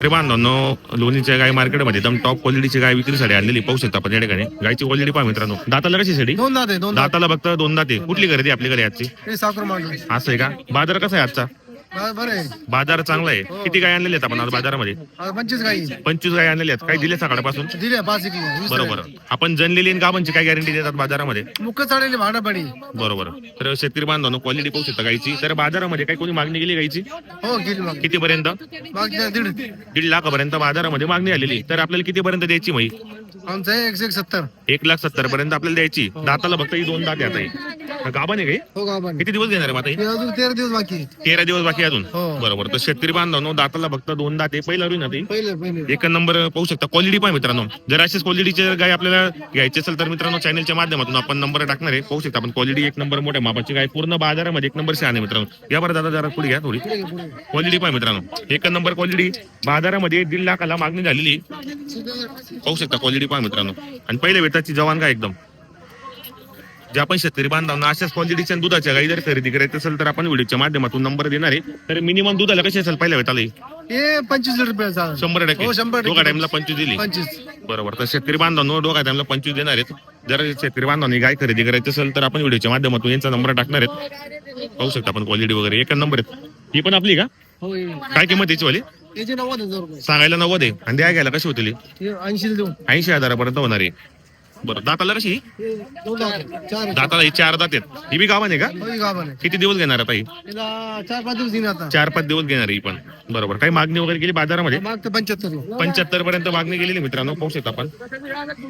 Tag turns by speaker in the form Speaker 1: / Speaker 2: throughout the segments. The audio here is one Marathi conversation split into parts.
Speaker 1: अरे बांधवांनो लोणीच्या गाय मार्केटमध्ये एकदम टॉप क्वालिटीची गाय विक्रीसाठी आणलेली पाहू शकता आपण या ठिकाणी. गायची क्वालिटी पहा मित्रांनो. दाताला कशी साठी
Speaker 2: दोन दाते दोन दात.
Speaker 1: दाताला फक्त दोन दाते. कुठली खरेदी आपली घरी आजची? असं आहे का? बाजार कसा आहे आजचा? बाजार चांगला आहे. किती गाय आणलेल्या आहेत आपण आज बाजारामध्ये?
Speaker 2: आता पंचवीस गाई
Speaker 1: पंचवीस गाय आणलेल्या आहेत. काही दिले सकाळपासून?
Speaker 2: दिल्या पाच
Speaker 1: बरोबर. आपण जनलेली गावांची काय गॅरंटी देतात बाजारामध्ये?
Speaker 2: मुख्य चालेली भाडं पडी
Speaker 1: बरोबर. तर शेतकरी बांधवांनो क्वालिटी पाहू शकता गायची. तर बाजारामध्ये काही कोणी मागणी केली गायची?
Speaker 2: हो गेली
Speaker 1: किती पर्यंत
Speaker 2: दीड.
Speaker 1: दीड लाखापर्यंत बाजारामध्ये मागणी आलेली. तर आपल्याला किती पर्यंत द्यायची माही
Speaker 2: आमचं आहे एकशे एक सत्तर.
Speaker 1: एक लाख सत्तर पर्यंत आपल्याला द्यायची. दाताला फक्त ही दोन दात येत आहे काही
Speaker 2: हो? गावाने
Speaker 1: किती दिवस घेणार आहे माता ही?
Speaker 2: अजून तेरा दिवस बाकी आहे.
Speaker 1: तेरा दिवस बाकी आहे अजून?
Speaker 2: हो.
Speaker 1: बरोबर. तर शेतकरी बांधवांनो दाताला फक्त दोन दात पहिला रुई ना ती?
Speaker 2: पहिले पहिले.
Speaker 1: एक नंबर पाहू शकता. क्वालिटी पाहा मित्रांनो. जर अशीच क्वालिटीचे गाय आपल्याला घ्यायची असेल तर मित्रांनो चॅनलच्या माध्यमातून आपण नंबर टाकणार आहे. पाहू शकता आपण क्वालिटी एक नंबर मोठ्या मापाची गाय. पूर्ण बाजारामध्ये एक नंबर शहाण आहे मित्रांनो. या बरं दादा जरा पुढे घ्या थोडी. क्वालिटी पाहा मित्रांनो. एक नंबर क्वालिटी बाजारामध्ये दीड लाखाला मागणी झालेली. पाहू शकता क्वालिटी पहा मित्रांनो. आणि पहिले वेताची जवान का एकदम. जे आपण शेतकरी बांधवांना अशाच क्वालिटीच्या दुधाच्या गाई जर खरेदी करायचं असेल तर आपण व्हिडिओच्या माध्यमातून नंबर देणार आहे. तर मिनिमम दुधाला कशी असेल पहिल्या ही?
Speaker 2: हे पंचवीस रुपये चालेल.
Speaker 1: शंभर टक्के.
Speaker 2: हो, शंभर टक्के.
Speaker 1: दोघा टाइमला पंचवीस दिली.
Speaker 2: पंचवीस.
Speaker 1: बरोबर. तर शेतकरी बांधवांनो दोघा टाइमला पंचवीस देणार आहेत. जर शेतकरी बांधवांनी गाय खरेदी करायची असेल तर आपण व्हिडिओच्या माध्यमातून यांचा नंबर टाकणार आहेत. पाहू शकता आपण क्वालिटी वगैरे. एक नंबर आहेत. ही पण आपली का?
Speaker 2: हो.
Speaker 1: काय किंमत याची वाली? सांगायला नव्वद आहे. आणि द्या घ्यायला कशी होतील
Speaker 2: ऐंशी
Speaker 1: ऐंशी हजारापर्यंत होणार आहे. बरं दाताला कशी?
Speaker 2: हे दोन दात चार
Speaker 1: दाताला ही चार दात आहेत. ही बी गावाने का?
Speaker 2: हो, हे गावाने.
Speaker 1: किती दिवस घेणार आता ही
Speaker 2: तिला चार पाच दिवस आता.
Speaker 1: चार पाच दिवस घेणार ही पण. बरोबर. काही मागणी वगैरे केली बाजारामध्ये?
Speaker 2: मागतं पंच्याहत्तर.
Speaker 1: पंच्याहत्तर पर्यंत मागणी केलेली मित्रांनो पाहू शकता आपण.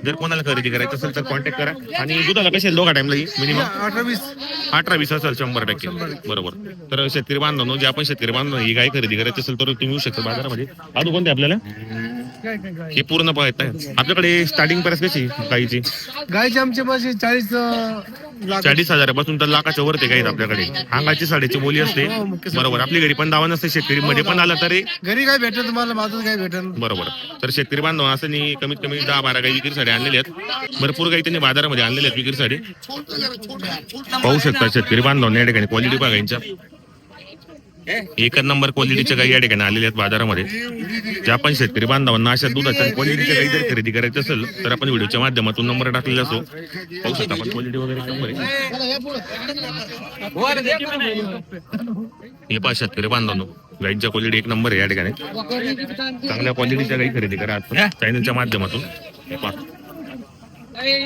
Speaker 1: जर कोणाला खरेदी करायचं असेल तर कॉन्टॅक्ट करा. आणि दुधाला कशी दोघा टाइमला मिनिमम
Speaker 2: अठरा वीस
Speaker 1: अठरा वीस असेल शंभर टक्के. बरोबर. तर शेतकरी बांधवांनो जे आपण शेतकरी बांधव ही गाय खरेदी करायची असेल तर तुम्ही येऊ शकता बाजारामध्ये. अजून कोणते आपल्याला?
Speaker 2: काय काय काय?
Speaker 1: हे पूर्ण पाहत आहे आपल्याकडे स्टार्टिंग प्राइस कशी गायची
Speaker 2: गायचे आमचे पाचशे चाळीस लाख.
Speaker 1: चाळीस हजारापासून तर लाखाच्या वरती काही आपल्याकडे. अंगाची साडेची बोली असते.
Speaker 2: हो,
Speaker 1: बरोबर. आपली घरी पण दावा नसते शेतकरी मध्ये पण आला तरी.
Speaker 2: घरी काय भेटेल तुम्हाला? माझं काय भेटेल?
Speaker 1: बरोबर. तर शेतकरी बांधव असं नाही कमीत कमी दहा बारा काही विक्रीसाठी आणलेले आहेत. भरपूर काही त्यांनी बाजारामध्ये आणलेले आहेत विक्रीसाठी पाहू शकता शेतकरी बांधव या ठिकाणी क्वालिटी बघायच्या एकच नंबर क्वालिटीच्या काही या ठिकाणी आलेल्या आहेत बाजारामध्ये. ज्या आपण शेतकरी बांधवांना अशा दुधाच्या क्वालिटीच्या काही जर खरेदी करायची असेल तर आपण व्हिडिओच्या माध्यमातून नंबर टाकलेला असो. पाहू शकता आपण क्वालिटी वगैरे एक नंबर. हे पहा शेतकरी बांधवांनो गाईच्या क्वालिटी एक नंबर आहे या ठिकाणी. चांगल्या क्वालिटीच्या काही खरेदी करा. आपण चॅनलच्या माध्यमातून. हे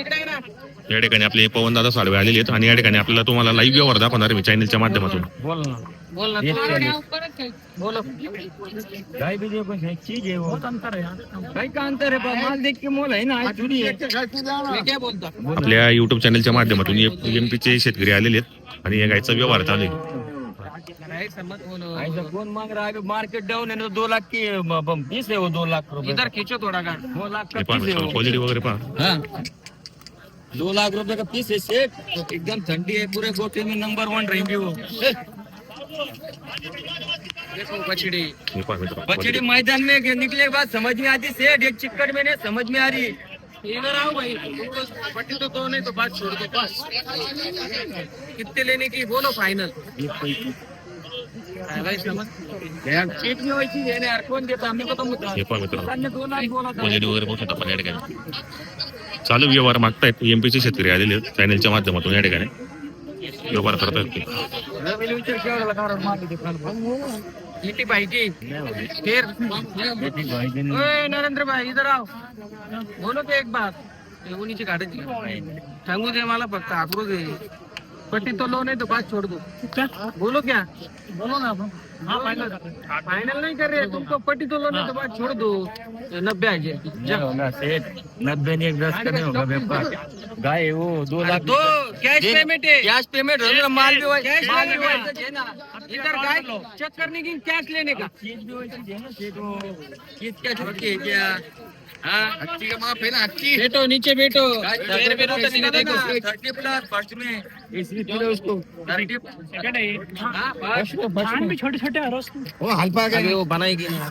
Speaker 1: या ठिकाणी आपले पवन दादा साडवे आलेले आहेत आणि या ठिकाणी आपल्याला तुम्हाला लाईव्ह व्यवहार दाखवणार मी चॅनलच्या माध्यमातून.
Speaker 3: गाय भी देखो है चीज है. वो अंतर है गाय का अंतर है पर माल देख के मोल है ना आज है क्या बोलता?
Speaker 1: आपल्या युट्यूब चॅनलच्या माध्यमातून एमपी चे शेतकरी आलेले आहेत आणि या गायचा व्यवहार चालू आहे.
Speaker 3: कौन मांग रहा है मार्केट डाउन है ना दो लाख की बीस है वो दो लाख रुपए इधर खींचो थोड़ा का दो लाख
Speaker 1: हे
Speaker 3: का
Speaker 1: पहा
Speaker 3: पीस है.
Speaker 1: क्वालिटी
Speaker 3: दो लाख रुपए का पीस है सेठ एकदम ठंडी है पूरे गोटे में नंबर वन रहेंगे वो बछड़ी। मैदान में निकले के बाद समझ में आती सेठ एक चिक्कड़ में नहीं समझ में आ रही। इधर आओ भाई तुमको पट्टी तो दो नहीं तो बात छोड़ दो बस। कितने लेने की बोलो फाइनल
Speaker 1: चालू व्यवहार मागतायत एमपीचे शेतकरी आलेले आहेत चॅनलच्या माध्यमातून या ठिकाणी. व्यवहार करतायत ते
Speaker 3: विचार किती पाहिजे फिर नरेंद्र भाई इथं आओ बोलो तो एक बात? उनीची काढायची सांगू दे मला फक्त आक्रोश आहे. पट्टी तो लो नहीं तो बात छोड़ दो। क्या? बोलो क्या? बोलो ना फाइनल नहीं कर रहे तुमको पट्टी तो लो नहीं तो बात छोड़ दो। नब्बे आ जाए
Speaker 4: नब्बे ने एक दस का नहीं होगा व्यापार। गाय वो दो लाख
Speaker 3: दो कैश पेमेंट है। कैश पेमेंट माल भी वैसे माल भी देना। इधर गाय चेक करने की कैश लेने का।
Speaker 4: चीज़ भी वैसी है ना
Speaker 3: चीज़ क्या छुट्टी है क्या? हाँ अच्छी का माफ है ना अच्छी बैठो नीचे बैठो। पैर पे रोटे नहीं देखो थर्टी प्लस फर्स्ट में।
Speaker 4: इसलिए पूरे उसको।
Speaker 3: थर्टी हाँ फर्स्ट
Speaker 4: भी छोटे छोटे और उसको
Speaker 2: हलपा
Speaker 3: अभी वो बनाएगी ना।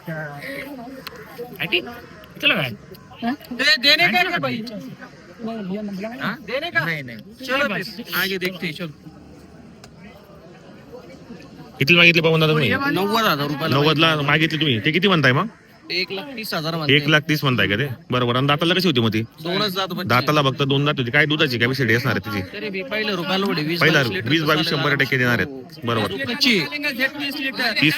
Speaker 4: चलो भाई।
Speaker 3: दे, देने का क्या भाई? हाँ? देने का? नहीं नहीं। चलो आगे देखते हैं चलो।
Speaker 1: किती मागितले पवन दादा तुम्ही?
Speaker 3: नव्वद हजार रुपये
Speaker 1: नव्वदला मागितले तुम्ही. ते किती म्हणताय मग?
Speaker 3: एक लाख तीस हजार म्हणते.
Speaker 1: एक लाख तीस म्हणताय का ते? बरोबर. आणि दाताला कशी होती मग ती
Speaker 3: दोनच जात बच्चे.
Speaker 1: दाताला फक्त दोन दात होती. काय दुधाची काय विषय असणार आहे तिची?
Speaker 3: तरी बी पहिलं रुपयाला वीस
Speaker 1: पहिला
Speaker 3: बावीस लिटर
Speaker 1: वीस बावीस
Speaker 3: चालेल.
Speaker 1: शंभर टक्के देणार आहेत. बरोबर.
Speaker 3: कच्ची.
Speaker 1: तीस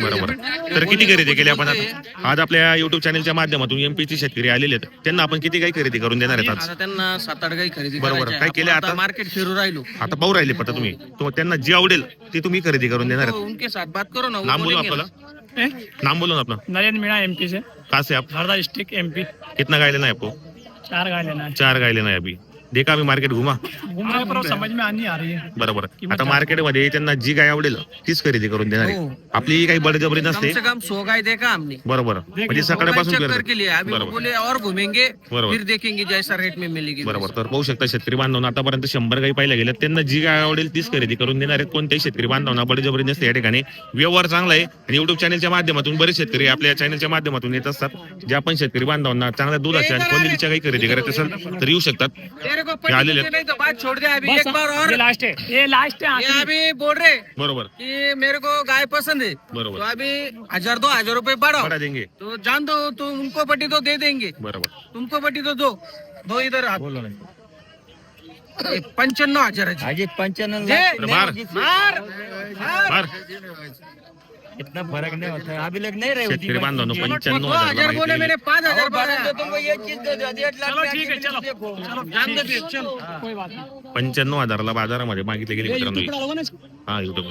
Speaker 1: बरोबर. तर किती खरेदी केली आपण आता? आज आपल्या युट्यूब चॅनलच्या माध्यमातून एमपीचे शेतकरी आलेले आहेत. त्यांना आपण किती काही खरेदी करून देणार आहेत आज?
Speaker 3: आता त्यांना सात आठ गाई खरेदी
Speaker 1: बरोबर. काय केले
Speaker 3: आपण
Speaker 1: आता?
Speaker 3: मार्केट फिरू राहिलो.
Speaker 1: आता पाहू राहिले पता तुम्ही. तो त्यांना जी आवडेल ती तुम्ही खरेदी करून देणार आहेत.
Speaker 3: उनके साथ बात करो ना वो बोलेंगे
Speaker 1: आपल्याला. नाम बोलो ना अपना
Speaker 2: नरेंद्र मीणा एमपी से.
Speaker 1: कहाँ से आप?
Speaker 2: हरदा डिस्ट्रिक्ट एमपी
Speaker 1: कितना गाय लेना है आपको?
Speaker 2: चार गाय लेना है.
Speaker 1: चार गाय लेना है अभी. देखा अभी मार्केट घुमा.
Speaker 2: घूम रहे पर वो समझ में आनी आ रही है.
Speaker 1: बरोबर. आता मार्केटमध्ये त्यांना जी गाय आवडेल तीच खरेदी करून देणार आहे.
Speaker 3: हो.
Speaker 1: आपली काही बळजबरी
Speaker 3: कम
Speaker 1: नसते.
Speaker 3: से कम सौ गाय देखा हमने
Speaker 1: बरोबर. म्हणजे
Speaker 3: सौ गाय
Speaker 1: सकाळपासून
Speaker 3: चक्कर
Speaker 1: करतात.
Speaker 3: के लिए अभी वो
Speaker 1: बरोबर.
Speaker 3: बोले और घूमेंगे
Speaker 1: बरोबर.
Speaker 3: फिर देखेंगे जैसा रेट में मिलेगी.
Speaker 1: बरोबर. तर पाहू शकता शेतकरी बांधवांना आतापर्यंत शंभर गाई पाहिल्या गेल्या त्यांना जी गाय आवडेल तीच खरेदी करून देणार आहेत. कोणत्याही शेतकरी बांधवांना बळजबरी नसते. या ठिकाणी व्यवहार चांगला आहे. आणि युट्यूब चॅनलच्या माध्यमातून बरेच शेतकरी आपल्या चॅनलच्या माध्यमातून येत असतात. जे आपण शेतकरी बांधवांना चांगल्या दुधाच्या आणि क्वालिटीच्या काही खरेदी करायचं असेल तर येऊ शकतात.
Speaker 3: तेरे को
Speaker 1: ये
Speaker 3: नहीं तो बात छोड़ दे अभी एक बार और।
Speaker 2: लास्ट है। ये लास्ट है
Speaker 3: ये अभी बोल रहे
Speaker 1: बरोबर।
Speaker 3: कि मेरे को गाय पसंद है।
Speaker 1: बरोबर।
Speaker 3: तो अभी हज़ार दो हज़ार रूपए बढ़ाओ।
Speaker 1: बडा देंगे।
Speaker 3: तो जान दो तो उनको पट्टी तो दे देंगे।
Speaker 1: बरोबर।
Speaker 3: तुमको पट्टी तो दो। दो इधर हाथ।
Speaker 4: बोलो ना
Speaker 3: ये पंच्याण्णव हजाराची
Speaker 4: आज एक पंचानन
Speaker 3: दे.
Speaker 1: अरे मार।
Speaker 3: मार। मार.
Speaker 4: इतना फर्क नहीं होता है। अभी लग नहीं रहे
Speaker 1: शेतकरी बांधवांनो पंच्याण्णव
Speaker 3: हजार बोले मैंने पाँच हजार
Speaker 4: तुमको ये चीज दे दो डेढ़ लाख
Speaker 2: चलो ठीक है चलो।
Speaker 4: देखो।
Speaker 2: चलो
Speaker 3: जान दो चलो।
Speaker 2: कोई बात नहीं।
Speaker 1: पंच्याण्णव हजाराला बाजारामध्ये मागितले गेले मित्रांनो ही. हा युट्यूब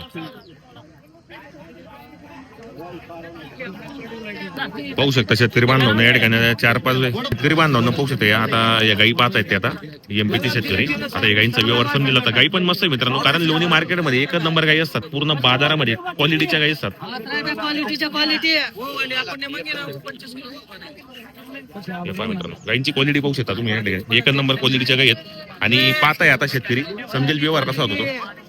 Speaker 1: पाहू शकता शेतकरी बांधवांना या ठिकाणी चार पाच शेतकरी बांधवांना पाहू शकता. या आता या गाई पाहत आहेत ते आता एमपीचे शेतकरी. आता या गाईंचा व्यवहार समजेल तर गाई पण मस्त आहे मित्रांनो कारण लोणी मार्केटमध्ये एकच नंबर गाई असतात. पूर्ण बाजारामध्ये क्वालिटीच्या गाई असतात. मित्रांनो गाईंची क्वालिटी पाहू शकता तुम्ही. या ठिकाणी एकच नंबर क्वालिटीच्या गाई आहेत. आणि पाहताय आता शेतकरी. समजेल व्यवहार कसा होतो तो.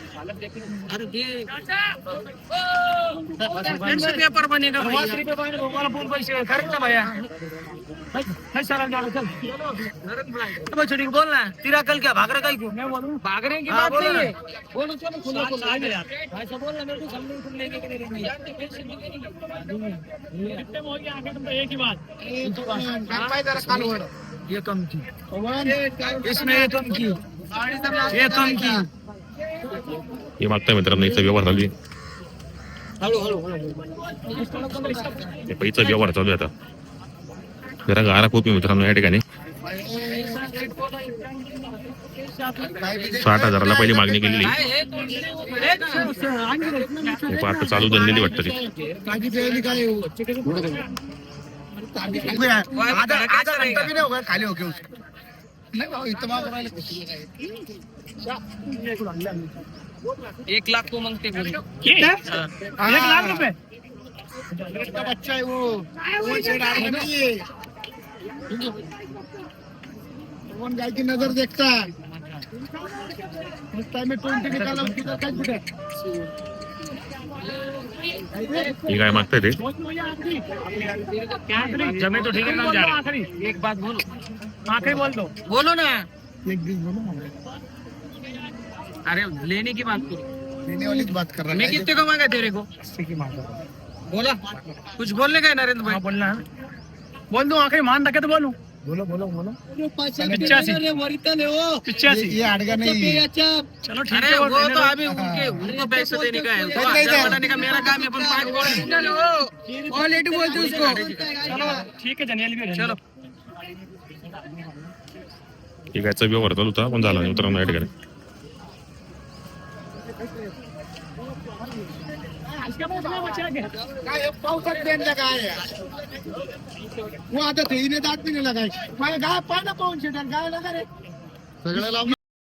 Speaker 1: पहा मित्रांनो
Speaker 3: बीच वाले का क्या है वो एक गाय खींच बीच वाली इधर
Speaker 2: जोड़ा पकड़ो वाला
Speaker 3: अरे दे पेंसिल पेपर बनेगा
Speaker 2: पाच
Speaker 3: भैया
Speaker 2: रुपये पाहिजे मला फोन पैसे खरं ना भैया नहीं सर चल चल
Speaker 3: छोटी बोल ना तेरा कल क्या भाग रहा कल क्यों
Speaker 2: मैं बोलूं
Speaker 3: भागने की।
Speaker 2: हाँ,
Speaker 3: बात
Speaker 2: बोलो
Speaker 3: नहीं
Speaker 2: ना।
Speaker 3: है बोलो चलो खुला खुला
Speaker 2: आगे यार ऐसा बोल ना मेरे को। समझ में लेके के। लेंगे कितने में हो गया आगे तुम तो एक ही बात ये कम की इसमें ये कम की। ये कम की
Speaker 1: हे मागता मित्रांनो इथं व्यवहार चालू आहे. हे पैसा व्यवहार चालू आहे आता. जरा गारा खूप आहे मित्रांनो या ठिकाणी. साठ हजाराला पहिली मागणी केलेली.
Speaker 3: काय
Speaker 1: आता चालू धरलेली वाटतं ती.
Speaker 2: खाली
Speaker 3: एक लाख को मांगते फिर
Speaker 2: एक लाख रुपए?
Speaker 5: बच्चा है वो वो नहीं है कौन गाय की नज़र देखता है? उस टाइम में ट्वेंटी निकाला उसकी तो क्या
Speaker 1: ही काय ते
Speaker 2: जमे तो ठीक है ना जा रहे
Speaker 3: एक बात बोलो।
Speaker 2: आखिरी बोल दो।
Speaker 3: बोलो ना।
Speaker 5: एक दिन बोलो
Speaker 3: अरे लेने की बात करो।
Speaker 5: लेने वाली की बात कर रहा
Speaker 3: मैं कितने को मांगा तेरे को? बोला। कुछ बोलने का नरेंद्र भाई?
Speaker 2: हाँ बोलना बोल दूँ आखिरी मान रखे तो बोलूँ।
Speaker 5: बोलो बोलो बोलो।
Speaker 2: पिचासी पिचासी
Speaker 5: ये अड़गा नहीं। है
Speaker 2: चलो ठीक है
Speaker 3: वो तो अभी उनके उनको पैसे देने का है। बताने का मेरा काम है अपन पाँच बोल क्वालिटी बोलते उसको
Speaker 2: चलो ठीक है जनियल भी
Speaker 3: चलो।
Speaker 1: ही गायचा व्यवहार चालू होता पण झाला नाही मित्रांनो या ठिकाणी.
Speaker 5: काय पावसात त्यांना काय? आहे? वो आता ते हिने दात बी नाही लगाय माझ्या गाय पाय ना पाहून शेटाल गाय लगा रे? सगळं लावून